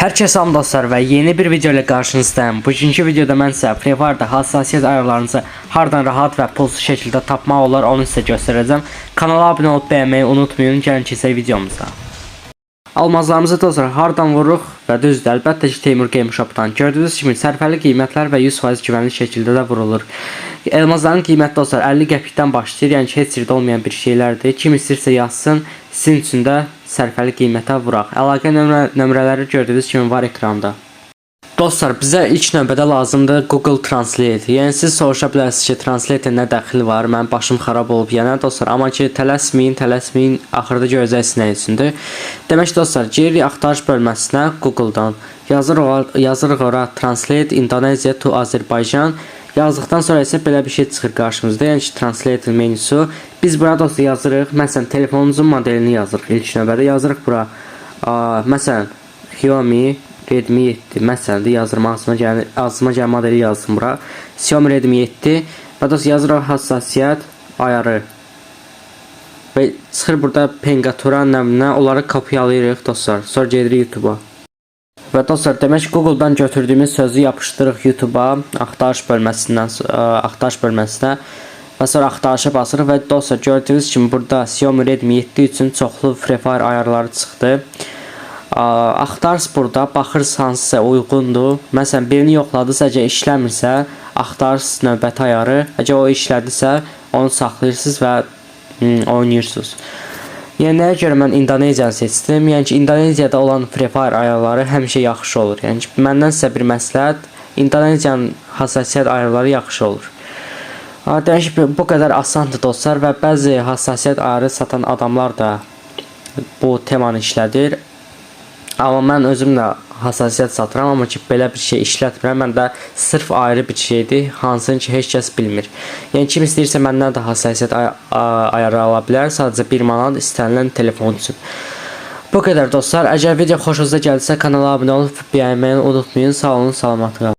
Herkese salam dostlar və yeni bir video ilə qarşınızdayım. Bugünkü videoda mən sizə Free Fire-da ayarlarınızı hardan rahat və pulsuz şəkildə tapmaq olar onu sizə göstərəcəm. Kanala abunə olub bəyənməyi unutmayın. Gəlin keçək videomuza. Almazlarımızı dostlar hardan vururuq və düzdür, əlbəttə ki Teymur Game Shop-dan. Gördüyünüz kimi sərfəli qiymətlər və 100% güvənli şəkildə də vurulur. Elmazların qiyməti dostlar 50 qəpikdən başlayır, yəni ki heç yerdə olmayan bir şeylərdir. Kim istəyirsə yazsın, sizin üçün də sərfəli qiymətə vuraq. Əlaqə nömrə nömrələri gördüyünüz kimi var ekranda. Dostlar, bizə ilk növbədə lazımdır Google Translate. Yəni siz soruşa bilərsiniz ki, Translate nə dəxli var? Mənim başım xarab olub yəni dostlar, amma ki tələsməyin, tələsməyin, axırda görəcəksiniz nə üçündür. Demək dostlar, giririk axtarış bölməsinə Google-dan. Yazırıq, yazırıq ora Translate Indonesia to Azerbaijan. Yazdıqdan sonra isə belə bir şey çıxır qarşımızda. Yəni ki, translate menüsü. Biz burada dostlar yazırıq. Məsələn, telefonunuzun modelini yazırıq ilk növbədə. Yazırıq bura. A, məsələn, Xiaomi Redmi 7 məsələn də yazırım ağzıma gəlir, ağzıma gələn modeli yazdım bura. Xiaomi Redmi 7 və dostlar yazırıq hassasiyyət ayarı. Və çıxır burada pengatura nəminə onları kopyalayırıq dostlar. Sonra gedirik YouTube-a. Və dostlar, demək ki, Google-dan götürdüyümüz sözü yapışdırırıq YouTube-a, axtarış bölməsindən, ə, axtarış bölməsinə və sonra axtarışa basırıq və dostlar, gördüyünüz kimi burada Xiaomi Redmi 7 üçün çoxlu Free Fire ayarları çıxdı. Ə, Axtarış burada baxırsınız hansısa uyğundur. Məsələn, birini yoxladınız, əgər işləmirsə, axtarış növbəti ayarı, əgər o işlədisə, onu saxlayırsınız və hmm, oynayırsınız. Yəni nəyə görə mən İndoneziyanı seçdim? Yəni ki, İndoneziyada olan Free Fire ayarları həmişə yaxşı olur. Yəni ki, məndən sizə bir məsləhət, İndoneziyanın hassasiyyət ayarları yaxşı olur. Ki, bu qədər asandır dostlar və bəzi hassasiyyət ayarı satan adamlar da bu temanı işlədir. Amma mən özüm də hassasiyyət satıram, amma ki belə bir şey işlətmirəm. Mən də sırf ayrı bir şeydir, hansını ki heç kəs bilmir. Yəni kim istəyirsə məndən də hassasiyyət ay ayarı ala bilər, sadəcə 1 manat istənilən telefon üçün. Bu qədər dostlar. Əgər video xoşunuza gəldisə kanala abunə olub bəyənməyi unutmayın. Sağ olun, salamat qalın.